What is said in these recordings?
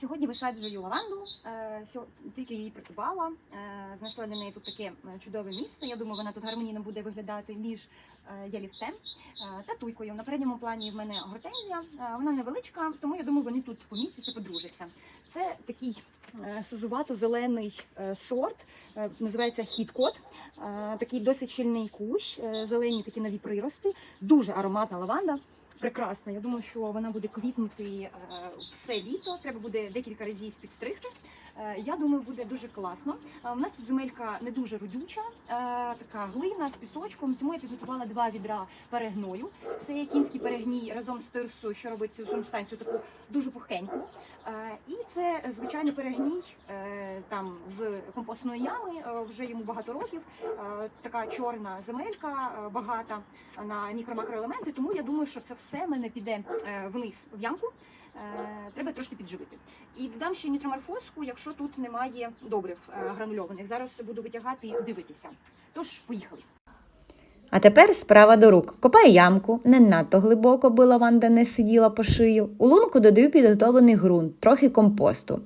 Сьогодні висаджую лаванду. е, Тільки її придбала. е, Знайшла для неї тут таке е, чудове місце. Я думаю, вона тут гармонійно буде виглядати між ялівцем та туйкою. На передньому плані в мене гортензія. Вона невеличка, тому я думаю, вони тут помістяться, подружаться. Це такий сизувато-зелений сорт, називається хіткот. Такий досить щільний кущ, зелені такі нові прирости, дуже ароматна лаванда. Прекрасна. Я думаю, що вона буде квітнути е, все літо. Треба буде декілька разів підстригти. Е, Я думаю, буде дуже класно. Е, У нас тут земелька не дуже родюча, е, така глина з пісочком, тому я підготувала два відра перегною. Це кінський перегній разом з тирсою, що робить цю субстанцію таку дуже пухеньку. І це звичайно перегній там з компостної ями. Вже йому багато років. Така чорна земелька багата на мікро-макроелементи. Тому я думаю, що це все мене піде вниз в ямку. Е, Треба трошки підживити. І додам ще нітроморфозку, якщо тут немає добрив е, гранульованих. Зараз буду витягати і дивитися. Тож поїхали. А тепер справа до рук. Копаю ямку, не надто глибоко, аби лаванда не сиділа по шию. У лунку додаю підготовлений ґрунт, трохи компосту.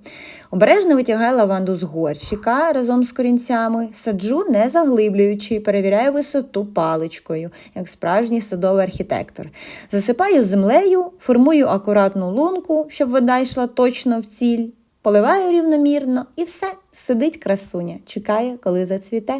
Обережно витягаю лаванду з горщика разом з корінцями, саджу не заглиблюючи, перевіряю висоту паличкою, як справжній садовий архітектор. Засипаю землею, формую акуратну лунку, щоб вода йшла точно в ціль. Поливаю рівномірно і все, сидить красуня, чекає, коли зацвіте.